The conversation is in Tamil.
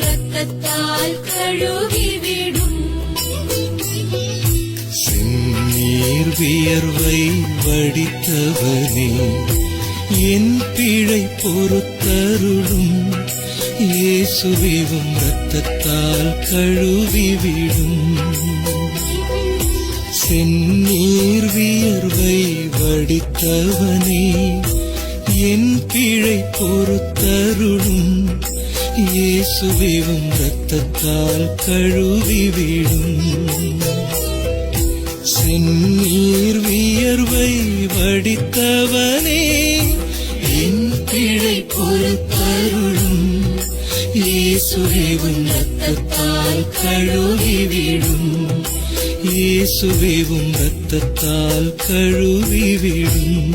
ரத்தத்தால் கழுவிவிடும். செந்நீர் வியர்வை வடித்தவனே என் பிழை பொறுத்தருளும். இயேசுவிவும் ரத்தத்தால் கழுவிவிடும். செந்நீர் வியர்வை வடித்தவனே என் பிழை பொறுத்தருளும். இயேசுவிவும் ரத்தத்தால் கழுவிவிடும் செந்நீர் வியர்வை வடித்தவனே என் பிழை பொறுத்தருளும். இயேசுவேவும் ரத்தத்தால் கழுவிவிடும் இயேசுவேவும் ரத்தத்தால் கழுவிவிடும்